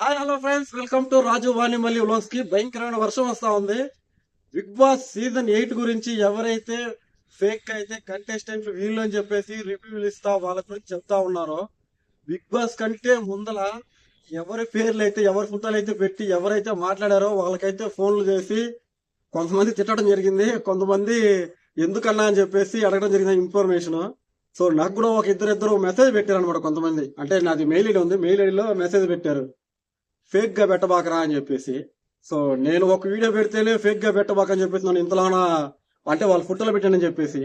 Hi hello friends welcome to Raju Vanimalli వ్లాగ్స్కి భయంకరమైన వర్షం వస్తా ఉంది. బిగ్ బాస్ సీజన్ ఎయిట్ గురించి ఎవరైతే ఫేక్ అయితే కంటెస్టెంట్ వీళ్ళు అని చెప్పేసి రివ్యూలు ఇస్తా వాళ్ళ గురించి చెప్తా ఉన్నారో. బిగ్ బాస్ కంటే ముందల ఎవరి పేర్లు అయితే ఎవరి ఫోటోలు అయితే పెట్టి ఎవరైతే మాట్లాడారో వాళ్ళకైతే ఫోన్లు చేసి కొంతమంది తిట్టడం జరిగింది. కొంతమంది ఎందుకన్నా అని చెప్పేసి అడగడం జరిగింది ఇన్ఫర్మేషన్ సో నాకు కూడా ఒక ఇద్దరిద్దరు మెసేజ్ పెట్టారు అనమాట కొంతమంది. అంటే నాది మెయిల్ ఐడి ఉంది. మెయిల్ ఐడిలో మెసేజ్ పెట్టారు. ఫేక్గా పెట్టబాకరా అని చెప్పేసి. సో నేను ఒక వీడియో పెడితేనే ఫేక్గా పెట్టబాక అని చెప్పేసి నన్ను ఇంతలోన అంటే వాళ్ళ ఫోటోలో పెట్టానని చెప్పేసి.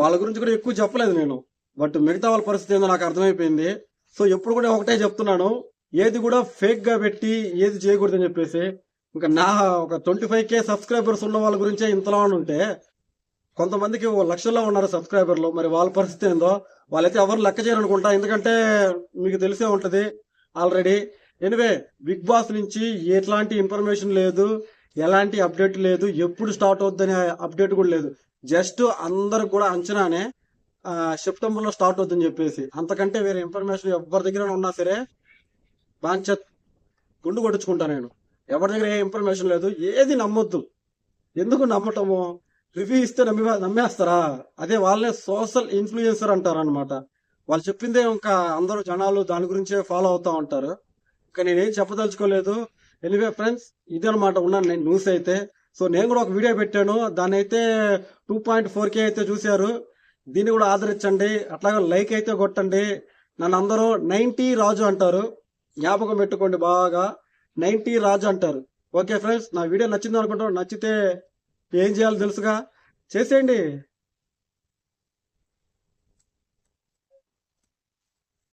వాళ్ళ గురించి కూడా ఎక్కువ చెప్పలేదు నేను. బట్ మిగతా వాళ్ళ పరిస్థితి ఏందో నాకు అర్థమైపోయింది. సో ఎప్పుడు కూడా ఒకటే చెప్తున్నాను. ఏది కూడా ఫేక్గా పెట్టి ఏది చేయకూడదని చెప్పేసి. ఇంకా నా ఒక ట్వంటీ ఫైవ్ కే సబ్స్క్రైబర్స్ ఉన్న వాళ్ళ గురించే ఇంతలో ఉంటే కొంతమందికి ఓ లక్షల్లో ఉన్నారు సబ్స్క్రైబర్లు. మరి వాళ్ళ పరిస్థితి ఏందో వాళ్ళైతే ఎవరు లెక్క చేయరనుకుంటా. ఎందుకంటే మీకు తెలిసే ఉంటది ఆల్రెడీ ఎనివే బిగ్ బాస్ నుంచి ఎట్లాంటి ఇన్ఫర్మేషన్ లేదు ఎలాంటి అప్డేట్ లేదు ఎప్పుడు స్టార్ట్ అవుద్దని అప్డేట్ కూడా లేదు. జస్ట్ అందరు కూడా అంచనానే సెప్టెంబర్లో స్టార్ట్ అవుతుందని చెప్పేసి. అంతకంటే వేరే ఇన్ఫర్మేషన్ ఎవరి దగ్గర ఉన్నా సరే బాగా గుండు కొట్టించుకుంటా నేను. ఎవరి దగ్గర ఏ ఇన్ఫర్మేషన్ లేదు ఏది నమ్మొద్దు. ఎందుకు నమ్మటము? రివ్యూ ఇస్తే నమ్మి నమ్మేస్తారా? అదే వాళ్ళే సోషల్ ఇన్ఫ్లుయెన్సర్ అంటారు అనమాట వాళ్ళు చెప్పిందే ఇంకా అందరూ జనాలు దాని గురించే ఫాలో అవుతా ఉంటారు. ఇంకా నేనేం చెప్పదలుచుకోలేదు. ఎనివే ఫ్రెండ్స్ ఇదనమాట ఉన్నాను నేను న్యూస్ అయితే. సో నేను కూడా ఒక వీడియో పెట్టాను. దాన్ని అయితే టూ పాయింట్ ఫోర్ కే అయితే చూశారు. దీన్ని కూడా ఆదరించండి. అట్లాగే లైక్ అయితే కొట్టండి. నన్ను అందరూ నైన్టీ రాజు అంటారు. జ్ఞాపకం పెట్టుకోండి బాగా. నైన్టీ రాజు అంటారు. ఓకే ఫ్రెండ్స్ నా వీడియో నచ్చింది అనుకుంటాం నచ్చితే ఏం చేయాలో తెలుసుగా. చేసేయండి.